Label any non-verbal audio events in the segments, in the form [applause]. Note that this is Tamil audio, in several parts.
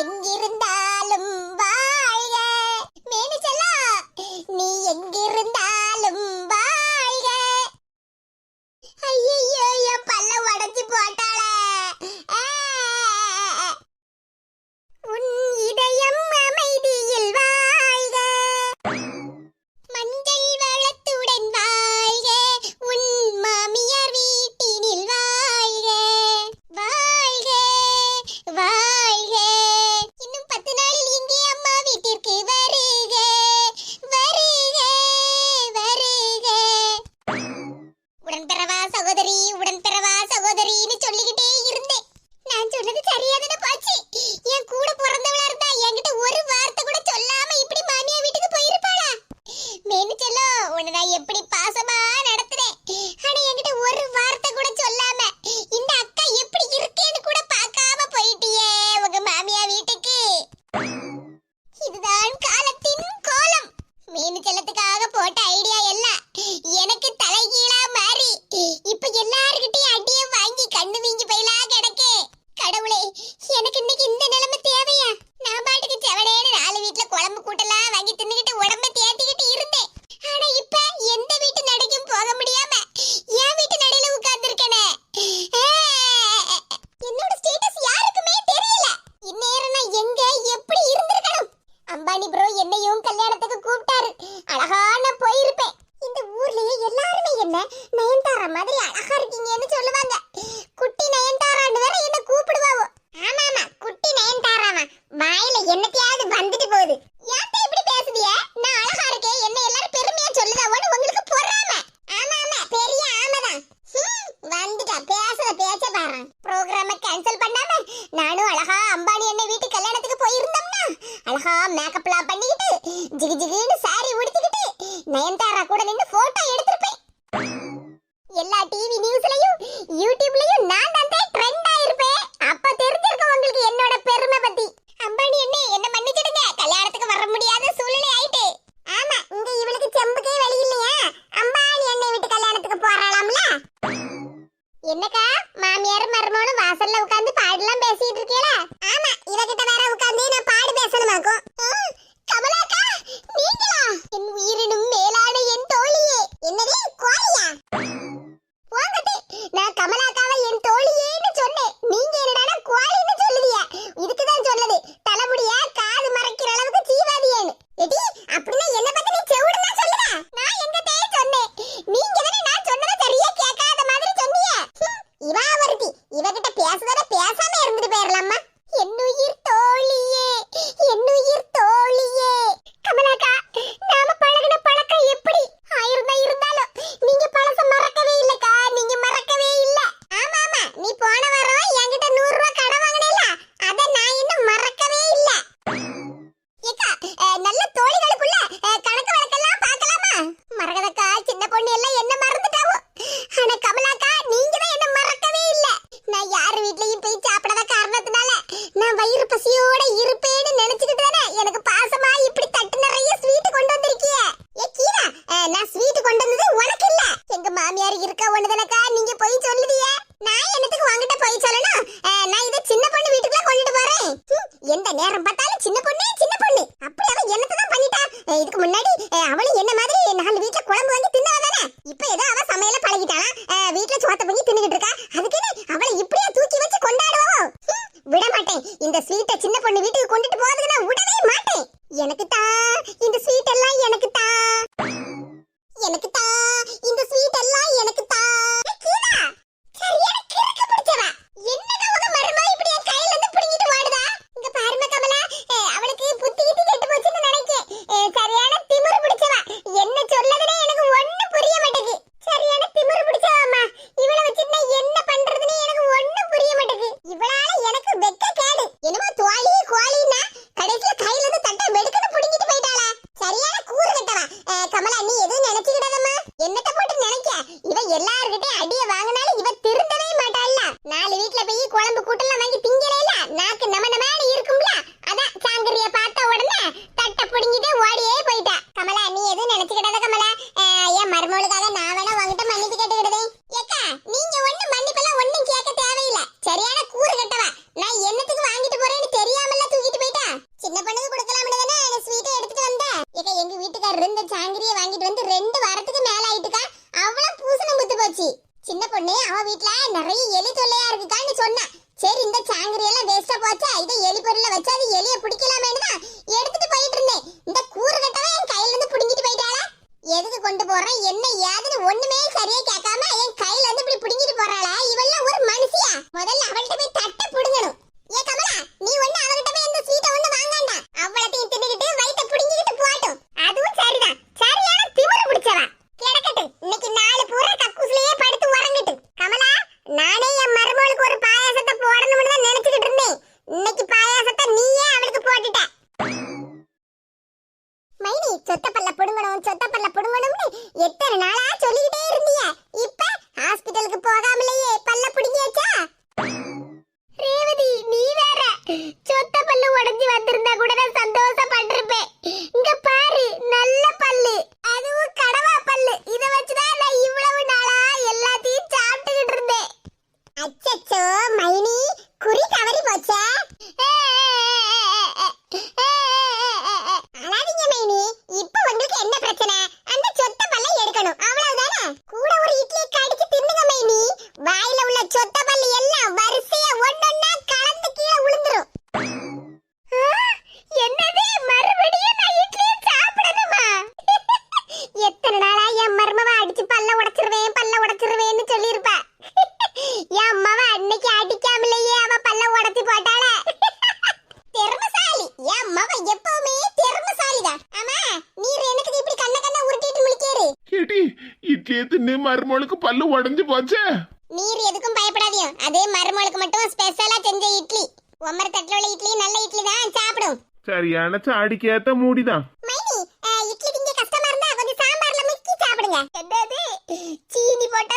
எங்கிருந்த எப்படி பாஸ் அழகா இருக்கீங்கன்னு சொல்லுவாங்க. குட்டி நயன்தாரான்னு வேற என்ன கூப்பிடுவாவோ. ஆமா குட்டி நயன்தாராமா வாயில என்னத்தையாவது வந்துட்டு போகுது. யாத்த இப்படி பேசுதிய? நான் அழகா இருக்கேன். என்ன எல்லாரும் பெருமையா சொல்லுதாவோன்னு உங்களுக்கு பொறாம. ஆமா ஆமா. பெரிய ஆமைதான் வந்துட்டா. பேசுற பேச பாரு. ப்ரோக்ராம கேன்சல் பண்ணாம நானும் அழகா அம்பானி என்ன வீட்டு கல்யாணத்துக்கு போயிருந்தோம்னா அழகா மேக்கப்லாம் பண்ணிக்கிட்டு ஜிகு ஜிகுன்னு சாரி உடுத்திக்கிட்டு நயன்தாரா கூட நின்று போட்டோ எடுத்து எல்லா டிவி நியூஸ்லயும் யூடியூப்லயும் நான் மரகதக்கா சின்ன பொண்ணு எல்லாம் என்ன மறந்துட்டாவோ? ஆனா கமலாக்கா நீங்க தான் என்ன மறக்கவே இல்ல. நான் யாரு வீட்லயும் போய் சாப்பிடாத காரணத்தினால நான் வயிறு பசியோட இருப்பேன்னு நினைச்சிட்டு தானே எனக்கு பாசமா இப்படி தட்டு நிறைய ஸ்வீட் கொண்டு வந்திருக்கிய. ஏ கீரா நான் ஸ்வீட் கொண்டு வந்தது உனக்கு இல்ல. எங்க மாமியார் இருக்கா ஒண்ணுதானக்கா நீங்க போய் சொல்லுதிய. நான் என்னத்துக்கு வாங்கிட்ட போய் சொல்லணும்? நான் இதை சின்ன பொண்ணு வீட்டுக்குலாம் கொண்டுட்டு போறேன். எந்த நேரம் பார்த்தாலும் சின்ன பொண்ணு சின்ன பொண்ணு. அப்படி அவன் என்னத்தை பண்ணிட்டா இதுக்கு முன்னாடி அவளும் என்ன புளிய தின்னு மருமோளுக்கு பல்லு உடஞ்சு போச்சு? நீர் எதுக்கும் பயப்படாதீங்க அதே மருமோளுக்கு மட்டும் ஸ்பெஷலா செஞ்ச இட்லி. ஒமர் தட்டுல உள்ள இட்லி நல்ல இட்லி தான் சாப்பிடும். சரியான சாடிக்கேத்த மூடிதான் மைனி இட்லி திங்க கஷ்டமா இருந்தா கொஞ்சம் சாம்பார்ல முக்கி சாப்பிடுங்க. என்னது? சீனி போட்டு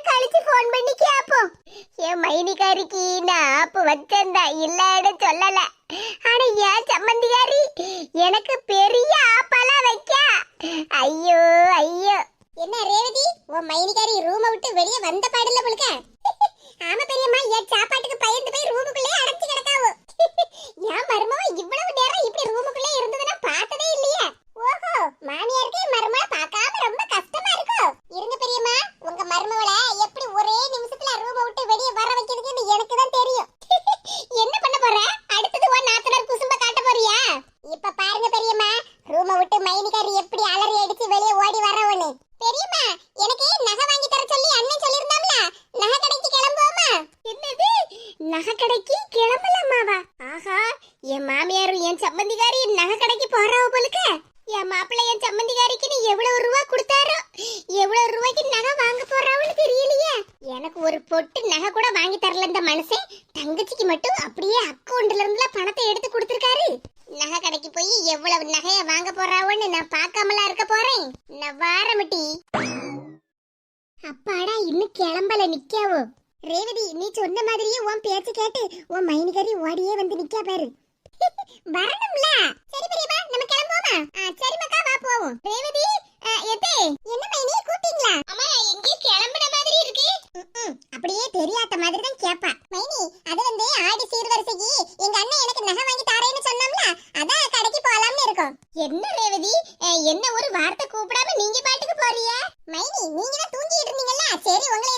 நாள் கழிச்சு ஃபோன் பண்ணி கேப்போம். என் மைனிகாரிக்கு நான் ஆப்பு வச்சிருந்தா இல்லைன்னு சொல்லல. ஆனா ஏன் சம்மந்திகாரி எனக்கு பெரிய ஆப்பெல்லாம் வைக்க. ஐயோ ஐயோ. என்ன ரேவதி உன் மைனிகாரி ரூமை விட்டு வெளியே வந்த பாடல புழுக்க ஆமா பெரியம்மா என் சாப்பாட்டுக்கு பயந்து போய் ரூமுக்குள்ளே அடைச்சு கிடக்காவோ. என் மருமவ இவ்வளவு நேரம் இப்படி ரூமுக்குள்ளே இருந்ததுன்னா பார்த்ததே இல்லையே. ஓஹோ மா என் மாமியாரும் என் சம்மந்திகாரி நகை கடைக்கு போறாவ போலுக்க. என் மாப்பிள்ளை என் சம்மந்திகாரிக்கு நீ எவ்வளவு ரூபா கொடுத்தாரோ எவ்வளவு ரூபாய்க்கு நகை வாங்க போறாவுன்னு தெரியலையே. எனக்கு ஒரு பொட்டு நகை கூட வாங்கி தரல இந்த மனுஷன். தங்கச்சிக்கு மட்டும் அப்படியே அக்கௌண்ட்ல இருந்து பணத்தை எடுத்து கொடுத்துருக்காரு. நகை கடைக்கு போய் எவ்வளவு நகையை வாங்க போறாவோன்னு நான் பார்க்காமலா இருக்க போறேன். நான் வாரமிட்டி அப்பாடா இன்னும் கிளம்பல நிக்காவோ ரேவதி நீ சொன்ன மாதிரியே உன் பேச்சு கேட்டு உன் மைனிகரி ஓடியே வந்து நிக்கா பாரு. [laughs] வரணும்ல. சரி பெரியம்மா நம்ம கிளம்புவோமா? சரி மக்கா வா போவோம். ரேவதி ஆ, என்ன மைனி கூப்பிட்டீங்களா? அம்மா எங்கே கிளம்புன மாதிரி இருக்கு. அப்படியே தெரியாத மாதிரி தான் கேப்பா. மைனி அது வந்து ஆடி சீர்வரிசைக்கு எங்க அண்ணன் எனக்கு நகை வாங்கி தாரேன்னு சொன்னோம்ல அதான் கடைக்கு போலாம்னு இருக்கோம். என்ன ரேவதி என்ன ஒரு வார்த்தை கூப்பிடாம நீங்க பாட்டுக்கு போறிய மைனி நீங்க தான் தூங்கிட்டு இருந்தீங்கல்ல? சரி உங்களை